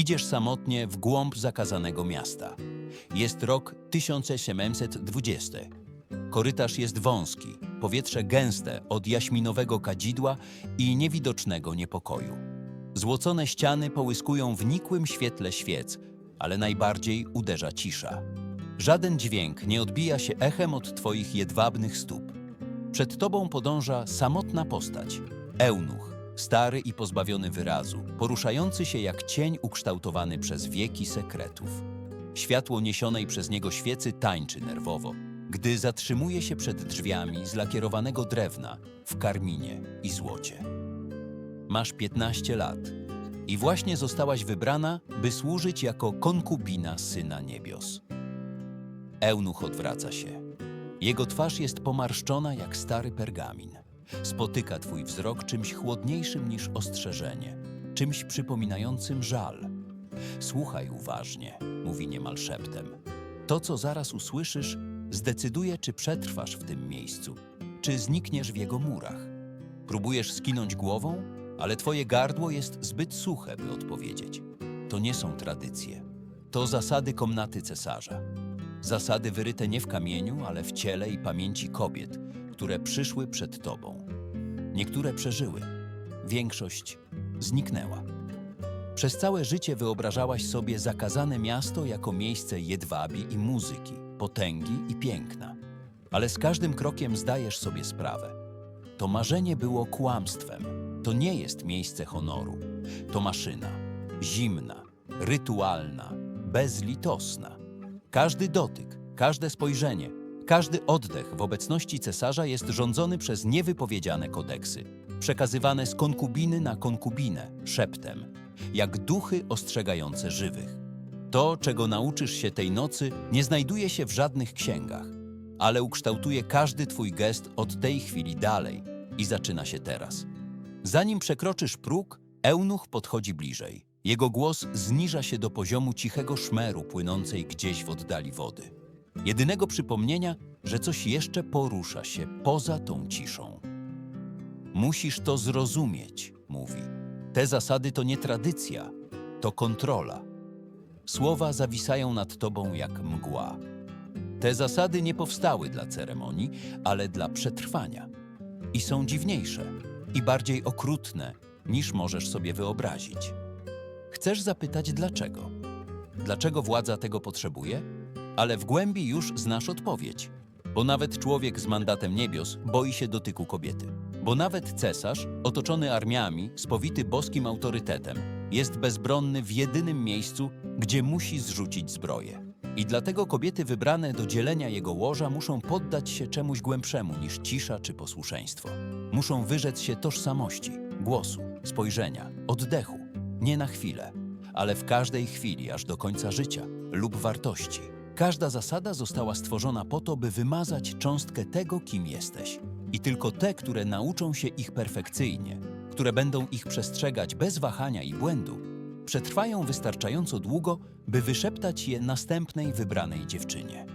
Idziesz samotnie w głąb zakazanego miasta. Jest rok 1720. Korytarz jest wąski, powietrze gęste od jaśminowego kadzidła i niewidocznego niepokoju. Złocone ściany połyskują w nikłym świetle świec, ale najbardziej uderza cisza. Żaden dźwięk nie odbija się echem od twoich jedwabnych stóp. Przed tobą podąża samotna postać. Eunuch, stary i pozbawiony wyrazu, poruszający się jak cień ukształtowany przez wieki sekretów. Światło niesionej przez niego świecy tańczy nerwowo, gdy zatrzymuje się przed drzwiami z lakierowanego drewna w karminie i złocie. Masz 15 lat i właśnie zostałaś wybrana, by służyć jako konkubina Syna Niebios. Eunuch odwraca się. Jego twarz jest pomarszczona jak stary pergamin. Spotyka twój wzrok czymś chłodniejszym niż ostrzeżenie, czymś przypominającym żal. Słuchaj uważnie, mówi niemal szeptem. To, co zaraz usłyszysz, zdecyduje, czy przetrwasz w tym miejscu, czy znikniesz w jego murach. Próbujesz skinąć głową, ale twoje gardło jest zbyt suche, by odpowiedzieć. To nie są tradycje. To zasady komnaty cesarza. Zasady wyryte nie w kamieniu, ale w ciele i pamięci kobiet, które przyszły przed tobą. Niektóre przeżyły, większość zniknęła. Przez całe życie wyobrażałaś sobie zakazane miasto jako miejsce jedwabi i muzyki, potęgi i piękna. Ale z każdym krokiem zdajesz sobie sprawę. To marzenie było kłamstwem. To nie jest miejsce honoru. To maszyna. Zimna, rytualna, bezlitosna. Każdy dotyk, każde spojrzenie, każdy oddech w obecności cesarza jest rządzony przez niewypowiedziane kodeksy, przekazywane z konkubiny na konkubinę, szeptem, jak duchy ostrzegające żywych. To, czego nauczysz się tej nocy, nie znajduje się w żadnych księgach, ale ukształtuje każdy twój gest od tej chwili dalej i zaczyna się teraz. Zanim przekroczysz próg, eunuch podchodzi bliżej. Jego głos zniża się do poziomu cichego szmeru płynącej gdzieś w oddali wody. Jedynego przypomnienia, że coś jeszcze porusza się poza tą ciszą. Musisz to zrozumieć, mówi. Te zasady to nie tradycja, to kontrola. Słowa zawisają nad tobą jak mgła. Te zasady nie powstały dla ceremonii, ale dla przetrwania. I są dziwniejsze i bardziej okrutne, niż możesz sobie wyobrazić. Chcesz zapytać dlaczego? Dlaczego władza tego potrzebuje? Ale w głębi już znasz odpowiedź. Bo nawet człowiek z mandatem niebios boi się dotyku kobiety. Bo nawet cesarz, otoczony armiami, spowity boskim autorytetem, jest bezbronny w jedynym miejscu, gdzie musi zrzucić zbroję. I dlatego kobiety wybrane do dzielenia jego łoża muszą poddać się czemuś głębszemu niż cisza czy posłuszeństwo. Muszą wyrzec się tożsamości, głosu, spojrzenia, oddechu. Nie na chwilę, ale w każdej chwili, aż do końca życia lub wartości. Każda zasada została stworzona po to, by wymazać cząstkę tego, kim jesteś. I tylko te, które nauczą się ich perfekcyjnie, które będą ich przestrzegać bez wahania i błędu, przetrwają wystarczająco długo, by wyszeptać je następnej wybranej dziewczynie.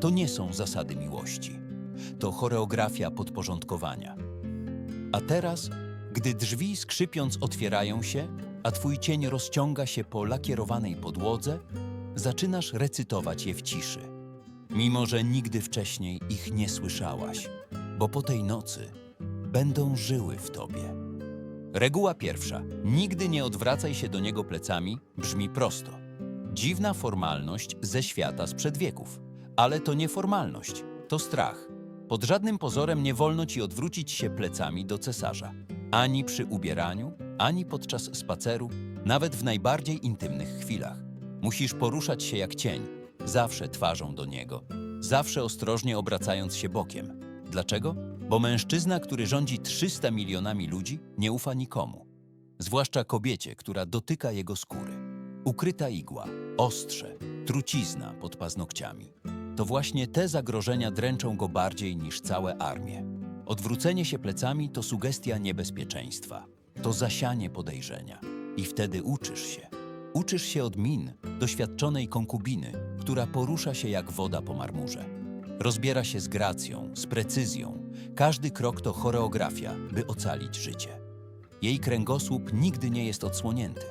To nie są zasady miłości. To choreografia podporządkowania. A teraz, gdy drzwi skrzypiąc otwierają się, a twój cień rozciąga się po lakierowanej podłodze, zaczynasz recytować je w ciszy, mimo że nigdy wcześniej ich nie słyszałaś, bo po tej nocy będą żyły w tobie. Reguła pierwsza: nigdy nie odwracaj się do niego plecami, brzmi prosto. Dziwna formalność ze świata sprzed wieków, ale to nie formalność, to strach. Pod żadnym pozorem nie wolno ci odwrócić się plecami do cesarza. Ani przy ubieraniu, ani podczas spaceru, nawet w najbardziej intymnych chwilach. Musisz poruszać się jak cień, zawsze twarzą do niego, zawsze ostrożnie obracając się bokiem. Dlaczego? Bo mężczyzna, który rządzi 300 milionami ludzi, nie ufa nikomu. Zwłaszcza kobiecie, która dotyka jego skóry. Ukryta igła, ostrze, trucizna pod paznokciami. To właśnie te zagrożenia dręczą go bardziej niż całe armie. Odwrócenie się plecami to sugestia niebezpieczeństwa, to zasianie podejrzenia. I wtedy uczysz się. Uczysz się od min, doświadczonej konkubiny, która porusza się jak woda po marmurze. Rozbiera się z gracją, z precyzją. Każdy krok to choreografia, by ocalić życie. Jej kręgosłup nigdy nie jest odsłonięty.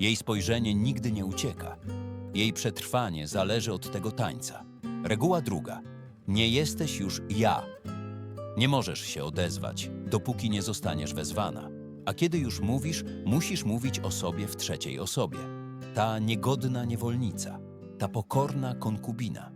Jej spojrzenie nigdy nie ucieka. Jej przetrwanie zależy od tego tańca. Reguła druga. Nie jesteś już ja. Nie możesz się odezwać, dopóki nie zostaniesz wezwana. A kiedy już mówisz, musisz mówić o sobie w trzeciej osobie. Ta niegodna niewolnica, ta pokorna konkubina.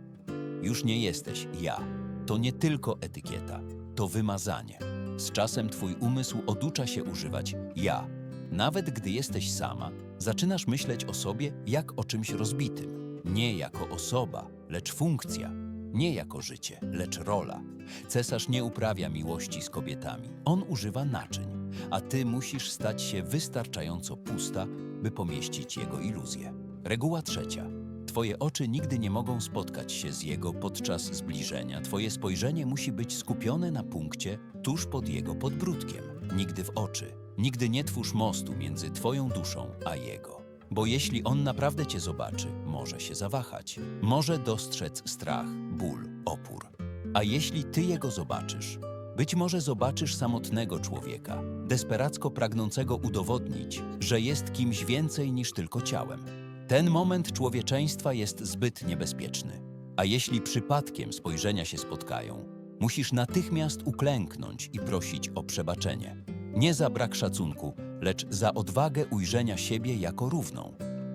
Już nie jesteś ja. To nie tylko etykieta, to wymazanie. Z czasem twój umysł oducza się używać ja. Nawet gdy jesteś sama, zaczynasz myśleć o sobie jak o czymś rozbitym. Nie jako osoba, lecz funkcja. Nie jako życie, lecz rola. Cesarz nie uprawia miłości z kobietami. On używa naczyń, a ty musisz stać się wystarczająco pusta, by pomieścić jego iluzję. Reguła trzecia. Twoje oczy nigdy nie mogą spotkać się z jego podczas zbliżenia. Twoje spojrzenie musi być skupione na punkcie tuż pod jego podbródkiem. Nigdy w oczy. Nigdy nie twórz mostu między twoją duszą a jego. Bo jeśli on naprawdę cię zobaczy, może się zawahać. Może dostrzec strach, ból, opór. A jeśli ty jego zobaczysz, być może zobaczysz samotnego człowieka, desperacko pragnącego udowodnić, że jest kimś więcej niż tylko ciałem. Ten moment człowieczeństwa jest zbyt niebezpieczny. A jeśli przypadkiem spojrzenia się spotkają, musisz natychmiast uklęknąć i prosić o przebaczenie. Nie za brak szacunku, lecz za odwagę ujrzenia siebie jako równą.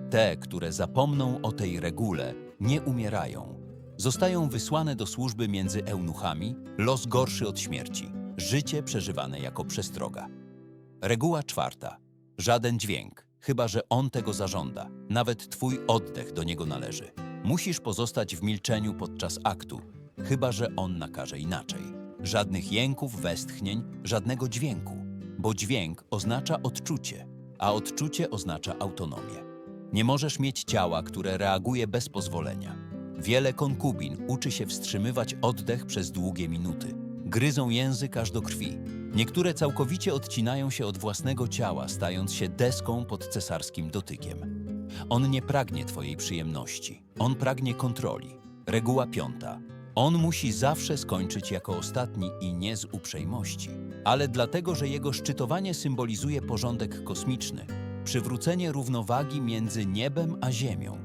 Te, które zapomną o tej regule, nie umierają. Zostają wysłane do służby między eunuchami, los gorszy od śmierci, życie przeżywane jako przestroga. Reguła czwarta. Żaden dźwięk, chyba że on tego zażąda. Nawet twój oddech do niego należy. Musisz pozostać w milczeniu podczas aktu, chyba że on nakaże inaczej. Żadnych jęków, westchnień, żadnego dźwięku, bo dźwięk oznacza odczucie, a odczucie oznacza autonomię. Nie możesz mieć ciała, które reaguje bez pozwolenia. Wiele konkubin uczy się wstrzymywać oddech przez długie minuty. Gryzą język aż do krwi. Niektóre całkowicie odcinają się od własnego ciała, stając się deską pod cesarskim dotykiem. On nie pragnie Twojej przyjemności. On pragnie kontroli. Reguła piąta. On musi zawsze skończyć jako ostatni i nie z uprzejmości, ale dlatego, że jego szczytowanie symbolizuje porządek kosmiczny, przywrócenie równowagi między niebem a ziemią.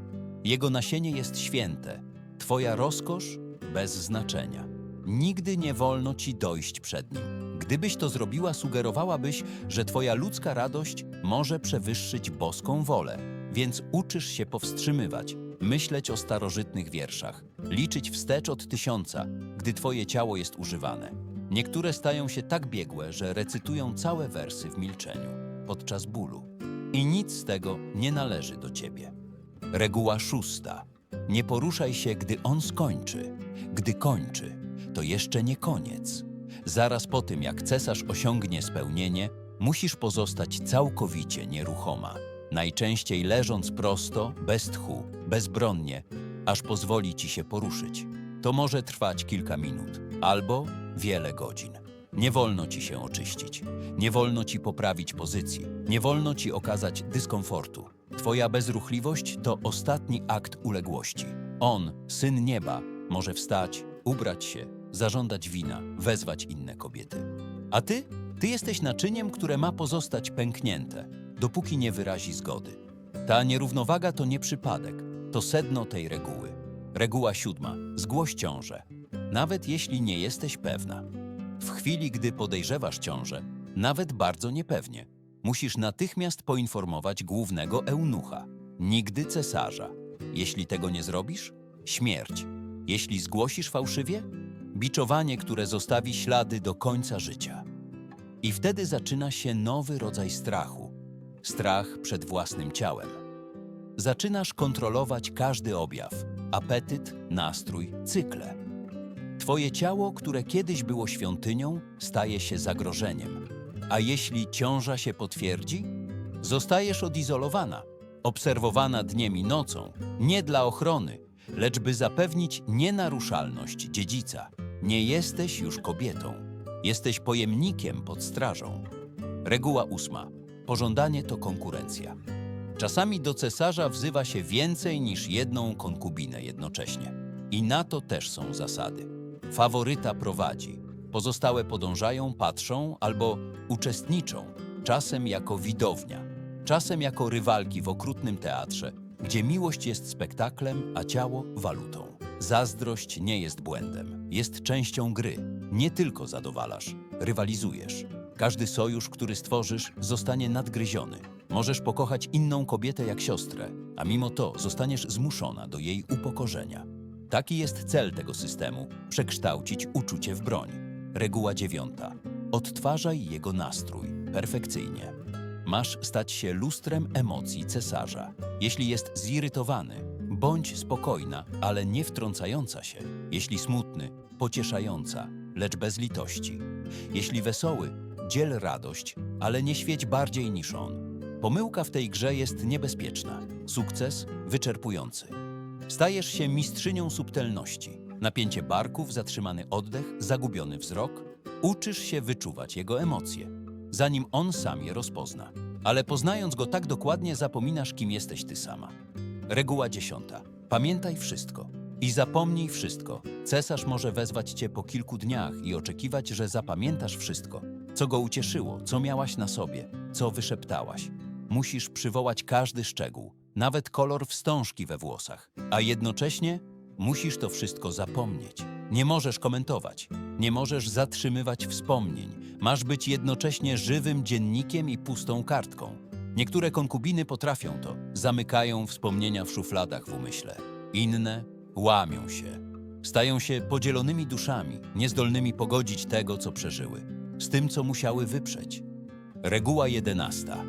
Jego nasienie jest święte, Twoja rozkosz bez znaczenia. Nigdy nie wolno Ci dojść przed nim. Gdybyś to zrobiła, sugerowałabyś, że Twoja ludzka radość może przewyższyć boską wolę, więc uczysz się powstrzymywać, myśleć o starożytnych wierszach, liczyć wstecz od tysiąca, gdy Twoje ciało jest używane. Niektóre stają się tak biegłe, że recytują całe wersy w milczeniu, podczas bólu. I nic z tego nie należy do Ciebie. Reguła szósta. Nie poruszaj się, gdy on skończy. Gdy kończy, to jeszcze nie koniec. Zaraz po tym, jak cesarz osiągnie spełnienie, musisz pozostać całkowicie nieruchoma. Najczęściej leżąc prosto, bez tchu, bezbronnie, aż pozwoli ci się poruszyć. To może trwać kilka minut albo wiele godzin. Nie wolno ci się oczyścić, nie wolno ci poprawić pozycji, nie wolno ci okazać dyskomfortu. Twoja bezruchliwość to ostatni akt uległości. On, syn nieba, może wstać, ubrać się, zażądać wina, wezwać inne kobiety. A ty? Ty jesteś naczyniem, które ma pozostać pęknięte, dopóki nie wyrazi zgody. Ta nierównowaga to nie przypadek, to sedno tej reguły. Reguła siódma. Zgłoś ciążę, nawet jeśli nie jesteś pewna. W chwili, gdy podejrzewasz ciążę, nawet bardzo niepewnie, musisz natychmiast poinformować głównego eunucha, nigdy cesarza. Jeśli tego nie zrobisz, śmierć. Jeśli zgłosisz fałszywie, biczowanie, które zostawi ślady do końca życia. I wtedy zaczyna się nowy rodzaj strachu strach przed własnym ciałem. Zaczynasz kontrolować każdy objaw apetyt, nastrój, cykle. Twoje ciało, które kiedyś było świątynią, staje się zagrożeniem. A jeśli ciąża się potwierdzi, zostajesz odizolowana, obserwowana dniem i nocą, nie dla ochrony, lecz by zapewnić nienaruszalność dziedzica. Nie jesteś już kobietą, jesteś pojemnikiem pod strażą. Reguła ósma. Pożądanie to konkurencja. Czasami do cesarza wzywa się więcej niż jedną konkubinę jednocześnie. I na to też są zasady. Faworyta prowadzi, pozostałe podążają, patrzą albo uczestniczą, czasem jako widownia. czasem jako rywalki w okrutnym teatrze, gdzie miłość jest spektaklem, a ciało walutą. Zazdrość nie jest błędem, jest częścią gry. Nie tylko zadowalasz, rywalizujesz. Każdy sojusz, który stworzysz, zostanie nadgryziony. Możesz pokochać inną kobietę jak siostrę, a mimo to zostaniesz zmuszona do jej upokorzenia. Taki jest cel tego systemu przekształcić uczucie w broń. Reguła dziewiąta. Odtwarzaj jego nastrój perfekcyjnie. Masz stać się lustrem emocji cesarza. Jeśli jest zirytowany, bądź spokojna, ale nie wtrącająca się. Jeśli smutny, pocieszająca, lecz bez litości. Jeśli wesoły, dziel radość, ale nie świeć bardziej niż on. Pomyłka w tej grze jest niebezpieczna, sukces wyczerpujący. Stajesz się mistrzynią subtelności. Napięcie barków, zatrzymany oddech, zagubiony wzrok. Uczysz się wyczuwać jego emocje, zanim on sam je rozpozna. Ale poznając go tak dokładnie, zapominasz, kim jesteś ty sama. Reguła dziesiąta. Pamiętaj wszystko i zapomnij wszystko. Cesarz może wezwać cię po kilku dniach i oczekiwać, że zapamiętasz wszystko, co go ucieszyło, co miałaś na sobie, co wyszeptałaś. Musisz przywołać każdy szczegół, nawet kolor wstążki we włosach, a jednocześnie musisz to wszystko zapomnieć. Nie możesz komentować, nie możesz zatrzymywać wspomnień. Masz być jednocześnie żywym dziennikiem i pustą kartką. Niektóre konkubiny potrafią to, zamykają wspomnienia w szufladach w umyśle. Inne łamią się. Stają się podzielonymi duszami, niezdolnymi pogodzić tego, co przeżyły, z tym, co musiały wyprzeć. Reguła jedenasta.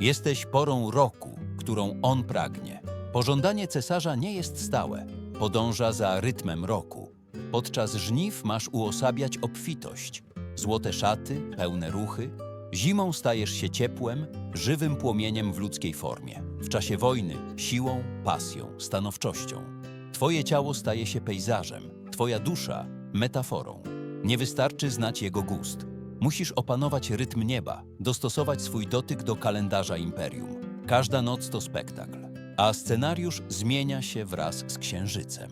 Jesteś porą roku, którą on pragnie. Pożądanie cesarza nie jest stałe, podąża za rytmem roku. Podczas żniw masz uosabiać obfitość, złote szaty, pełne ruchy. Zimą stajesz się ciepłem, żywym płomieniem w ludzkiej formie. W czasie wojny siłą, pasją, stanowczością. Twoje ciało staje się pejzażem, twoja dusza metaforą. Nie wystarczy znać jego gust. Musisz opanować rytm nieba, dostosować swój dotyk do kalendarza imperium. Każda noc to spektakl, a scenariusz zmienia się wraz z księżycem.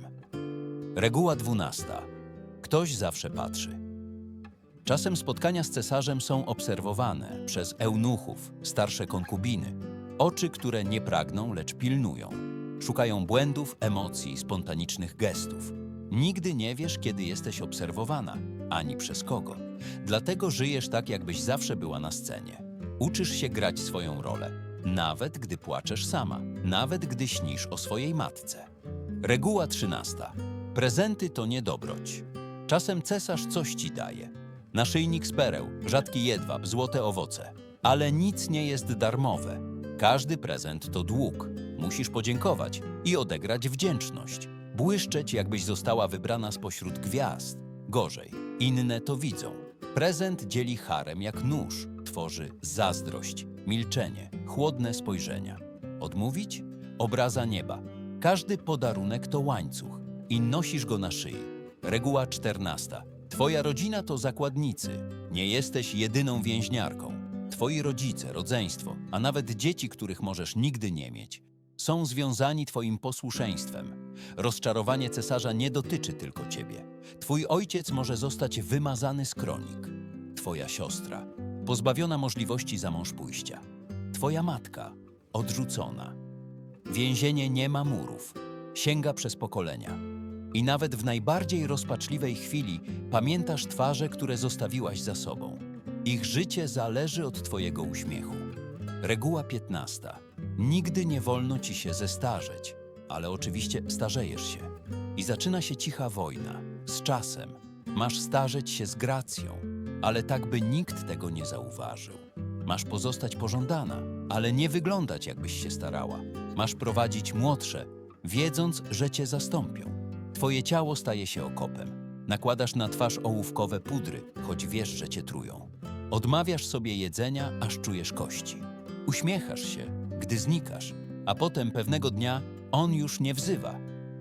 Reguła dwunasta. Ktoś zawsze patrzy. Czasem spotkania z cesarzem są obserwowane przez eunuchów, starsze konkubiny, oczy, które nie pragną, lecz pilnują. Szukają błędów, emocji, spontanicznych gestów. Nigdy nie wiesz, kiedy jesteś obserwowana, ani przez kogo. Dlatego żyjesz tak, jakbyś zawsze była na scenie. Uczysz się grać swoją rolę, nawet gdy płaczesz sama, nawet gdy śnisz o swojej matce. Reguła trzynasta. Prezenty to nie dobroć. Czasem cesarz coś ci daje. Naszyjnik z pereł, rzadki jedwab, złote owoce. Ale nic nie jest darmowe. Każdy prezent to dług. Musisz podziękować i odegrać wdzięczność. Błyszczeć, jakbyś została wybrana spośród gwiazd. Gorzej, inne to widzą. Prezent dzieli harem jak nóż, tworzy zazdrość, milczenie, chłodne spojrzenia. Odmówić? Obraza nieba. Każdy podarunek to łańcuch i nosisz go na szyi. Reguła czternasta. Twoja rodzina to zakładnicy. Nie jesteś jedyną więźniarką. Twoi rodzice, rodzeństwo, a nawet dzieci, których możesz nigdy nie mieć, są związani Twoim posłuszeństwem. Rozczarowanie cesarza nie dotyczy tylko Ciebie. Twój ojciec może zostać wymazany z kronik. Twoja siostra, pozbawiona możliwości za mąż pójścia. Twoja matka, odrzucona. Więzienie nie ma murów, sięga przez pokolenia. I nawet w najbardziej rozpaczliwej chwili pamiętasz twarze, które zostawiłaś za sobą. Ich życie zależy od Twojego uśmiechu. Reguła 15. Nigdy nie wolno ci się zestarzeć, ale oczywiście starzejesz się. I zaczyna się cicha wojna. Z czasem masz starzeć się z gracją, ale tak, by nikt tego nie zauważył. Masz pozostać pożądana, ale nie wyglądać, jakbyś się starała. Masz prowadzić młodsze, wiedząc, że cię zastąpią. Twoje ciało staje się okopem. Nakładasz na twarz ołówkowe pudry, choć wiesz, że cię trują. Odmawiasz sobie jedzenia, aż czujesz kości. Uśmiechasz się, gdy znikasz, a potem pewnego dnia on już nie wzywa.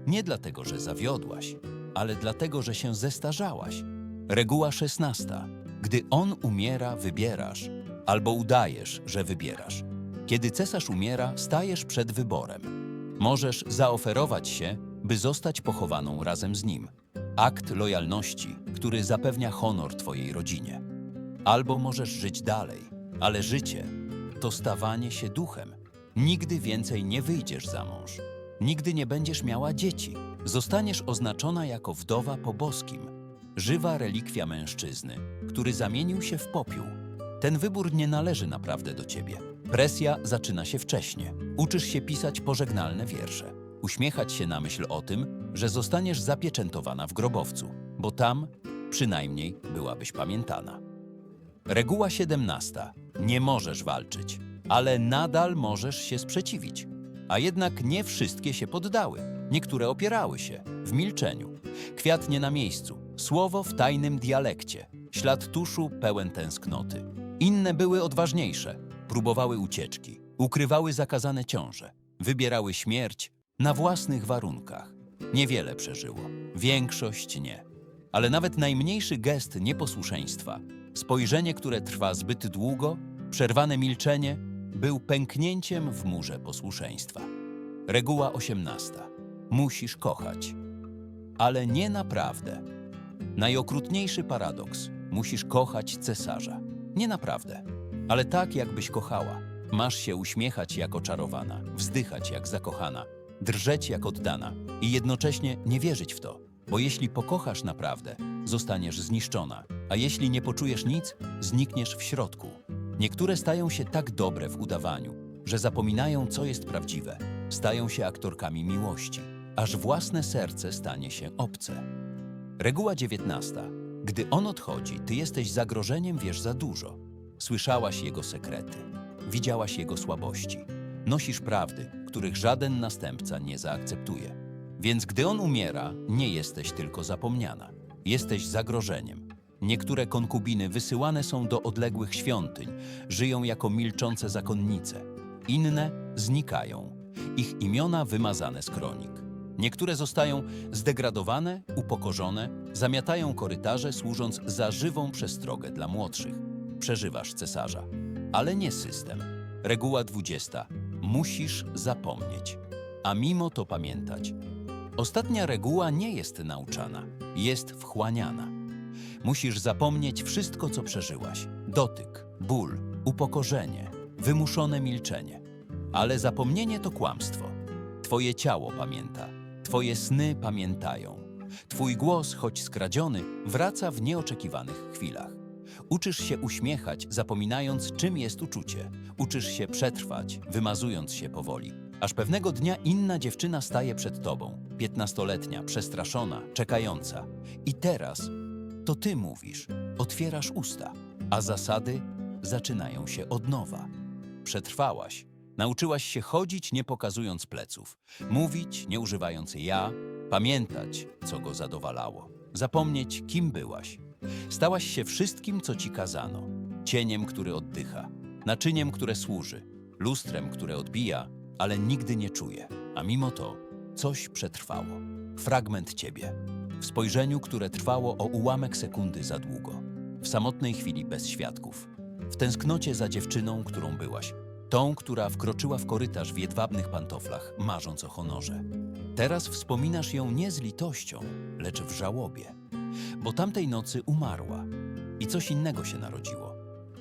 Nie dlatego, że zawiodłaś, ale dlatego, że się zestarzałaś. Reguła szesnasta. Gdy on umiera, wybierasz, albo udajesz, że wybierasz. Kiedy cesarz umiera, stajesz przed wyborem. Możesz zaoferować się, by zostać pochowaną razem z nim. Akt lojalności, który zapewnia honor Twojej rodzinie. Albo możesz żyć dalej, ale życie to stawanie się duchem. Nigdy więcej nie wyjdziesz za mąż. Nigdy nie będziesz miała dzieci. Zostaniesz oznaczona jako wdowa po boskim. Żywa relikwia mężczyzny, który zamienił się w popiół. Ten wybór nie należy naprawdę do ciebie. Presja zaczyna się wcześnie. Uczysz się pisać pożegnalne wiersze. Uśmiechać się na myśl o tym, że zostaniesz zapieczętowana w grobowcu, bo tam przynajmniej byłabyś pamiętana. Reguła 17. Nie możesz walczyć, ale nadal możesz się sprzeciwić. A jednak nie wszystkie się poddały. Niektóre opierały się w milczeniu. Kwiat nie na miejscu, słowo w tajnym dialekcie, ślad tuszu pełen tęsknoty. Inne były odważniejsze, próbowały ucieczki, ukrywały zakazane ciąże, wybierały śmierć na własnych warunkach. Niewiele przeżyło, większość nie. Ale nawet najmniejszy gest nieposłuszeństwa, spojrzenie, które trwa zbyt długo, przerwane milczenie, był pęknięciem w murze posłuszeństwa. Reguła 18. Musisz kochać, ale nie naprawdę. Najokrutniejszy paradoks. Musisz kochać cesarza. Nie naprawdę, ale tak, jakbyś kochała. Masz się uśmiechać jak oczarowana, wzdychać jak zakochana, drżeć jak oddana i jednocześnie nie wierzyć w to, bo jeśli pokochasz naprawdę, zostaniesz zniszczona, a jeśli nie poczujesz nic, znikniesz w środku. Niektóre stają się tak dobre w udawaniu, że zapominają, co jest prawdziwe. Stają się aktorkami miłości, aż własne serce stanie się obce. Reguła 19. Gdy on odchodzi, ty jesteś zagrożeniem, wiesz za dużo. Słyszałaś jego sekrety, widziałaś jego słabości. Nosisz prawdy, których żaden następca nie zaakceptuje. Więc gdy on umiera, nie jesteś tylko zapomniana. Jesteś zagrożeniem. Niektóre konkubiny wysyłane są do odległych świątyń, żyją jako milczące zakonnice. Inne znikają. Ich imiona wymazane z kronik. Niektóre zostają zdegradowane, upokorzone, zamiatają korytarze, służąc za żywą przestrogę dla młodszych. Przeżywasz cesarza, ale nie system. Reguła 20. Musisz zapomnieć, a mimo to pamiętać. Ostatnia reguła nie jest nauczana, jest wchłaniana. Musisz zapomnieć wszystko, co przeżyłaś: dotyk, ból, upokorzenie, wymuszone milczenie. Ale zapomnienie to kłamstwo. Twoje ciało pamięta, Twoje sny pamiętają. Twój głos, choć skradziony, wraca w nieoczekiwanych chwilach. Uczysz się uśmiechać, zapominając, czym jest uczucie. Uczysz się przetrwać, wymazując się powoli. Aż pewnego dnia inna dziewczyna staje przed tobą, piętnastoletnia, przestraszona, czekająca. I teraz to ty mówisz, otwierasz usta, a zasady zaczynają się od nowa. Przetrwałaś. Nauczyłaś się chodzić, nie pokazując pleców, mówić, nie używając ja, pamiętać, co go zadowalało, zapomnieć, kim byłaś. Stałaś się wszystkim, co ci kazano, cieniem, który oddycha, naczyniem, które służy, lustrem, które odbija, ale nigdy nie czuje, a mimo to coś przetrwało. Fragment ciebie, w spojrzeniu, które trwało o ułamek sekundy za długo, w samotnej chwili bez świadków, w tęsknocie za dziewczyną, którą byłaś, tą, która wkroczyła w korytarz w jedwabnych pantoflach, marząc o honorze. Teraz wspominasz ją nie z litością, lecz w żałobie, bo tamtej nocy umarła i coś innego się narodziło.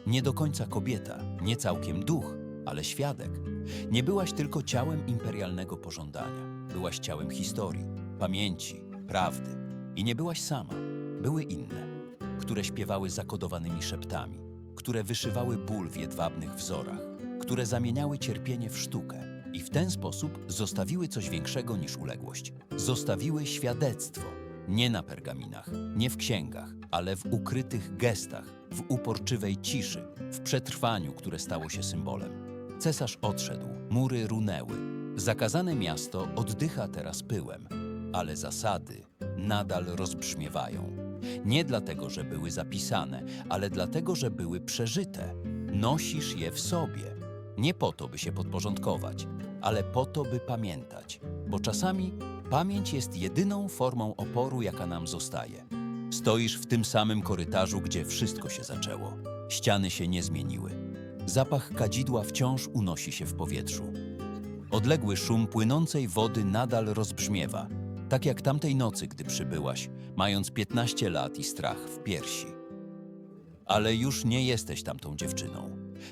Nie do końca kobieta, nie całkiem duch, ale świadek. Nie byłaś tylko ciałem imperialnego pożądania, byłaś ciałem historii, pamięci, prawdy. I nie byłaś sama, były inne, które śpiewały zakodowanymi szeptami, które wyszywały ból w jedwabnych wzorach, które zamieniały cierpienie w sztukę i w ten sposób zostawiły coś większego niż uległość. Zostawiły świadectwo, nie na pergaminach, nie w księgach, ale w ukrytych gestach, w uporczywej ciszy, w przetrwaniu, które stało się symbolem. Cesarz odszedł, mury runęły. Zakazane miasto oddycha teraz pyłem, ale zasady nadal rozbrzmiewają. Nie dlatego, że były zapisane, ale dlatego, że były przeżyte. Nosisz je w sobie. Nie po to, by się podporządkować, ale po to, by pamiętać. Bo czasami pamięć jest jedyną formą oporu, jaka nam zostaje. Stoisz w tym samym korytarzu, gdzie wszystko się zaczęło. Ściany się nie zmieniły. Zapach kadzidła wciąż unosi się w powietrzu. Odległy szum płynącej wody nadal rozbrzmiewa, tak jak tamtej nocy, gdy przybyłaś, mając 15 lat i strach w piersi. Ale już nie jesteś tamtą dziewczyną.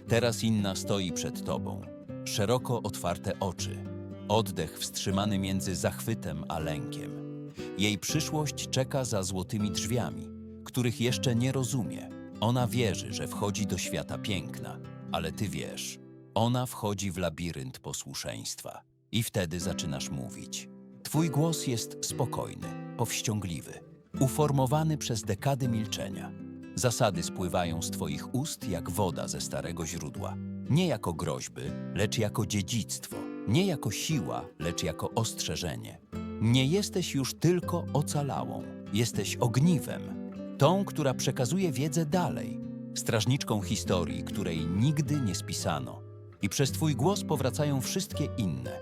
Teraz inna stoi przed tobą. Szeroko otwarte oczy. Oddech wstrzymany między zachwytem a lękiem. Jej przyszłość czeka za złotymi drzwiami, których jeszcze nie rozumie. Ona wierzy, że wchodzi do świata piękna, ale ty wiesz, ona wchodzi w labirynt posłuszeństwa. I wtedy zaczynasz mówić. Twój głos jest spokojny, powściągliwy, uformowany przez dekady milczenia. Zasady spływają z Twoich ust jak woda ze starego źródła. Nie jako groźby, lecz jako dziedzictwo. Nie jako siła, lecz jako ostrzeżenie. Nie jesteś już tylko ocalałą, jesteś ogniwem, tą, która przekazuje wiedzę dalej, strażniczką historii, której nigdy nie spisano. I przez Twój głos powracają wszystkie inne.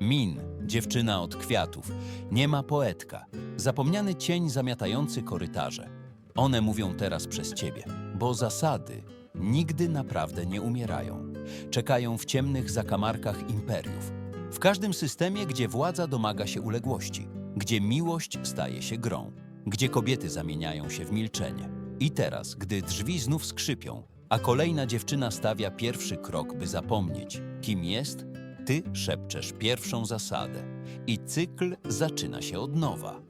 Min, dziewczyna od kwiatów, nie ma poetka, zapomniany cień zamiatający korytarze. One mówią teraz przez Ciebie, bo zasady nigdy naprawdę nie umierają. Czekają w ciemnych zakamarkach imperiów. W każdym systemie, gdzie władza domaga się uległości, gdzie miłość staje się grą, gdzie kobiety zamieniają się w milczenie. I teraz, gdy drzwi znów skrzypią, a kolejna dziewczyna stawia pierwszy krok, by zapomnieć, kim jest, ty szepczesz pierwszą zasadę i cykl zaczyna się od nowa.